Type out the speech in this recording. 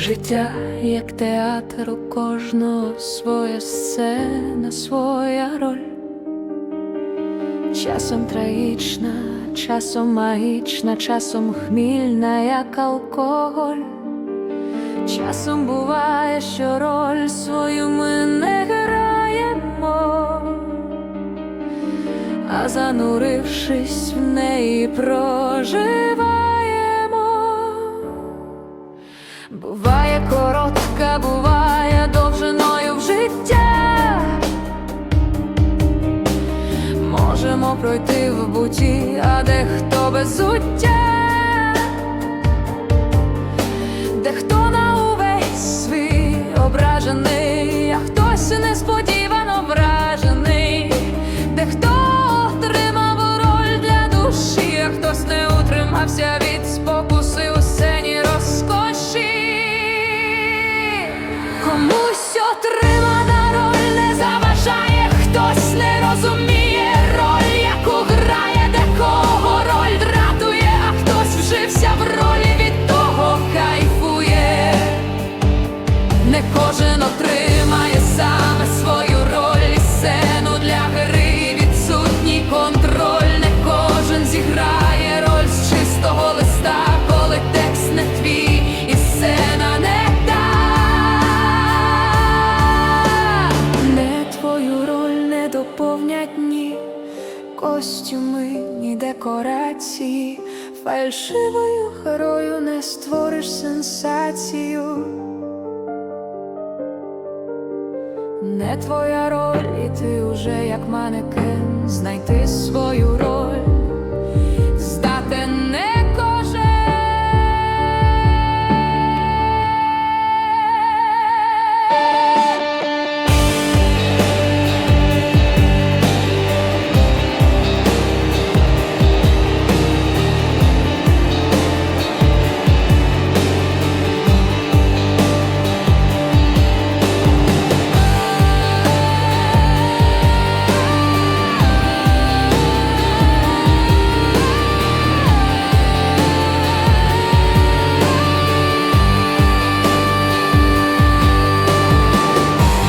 Життя як театр, у кожного своя сцена, своя роль. Часом трагічна, часом магічна, часом хмільна, як алкоголь. Часом буває, що роль свою ми не граємо, а занурившись в неї проживаємо. Коротка, буває довжиною в життя. Можемо пройти в буті, а дехто без зуття, костюми, ні декорації. Фальшивою герою не створиш сенсацію. Не твоя роль, і ти уже як манекен знайти свою роль.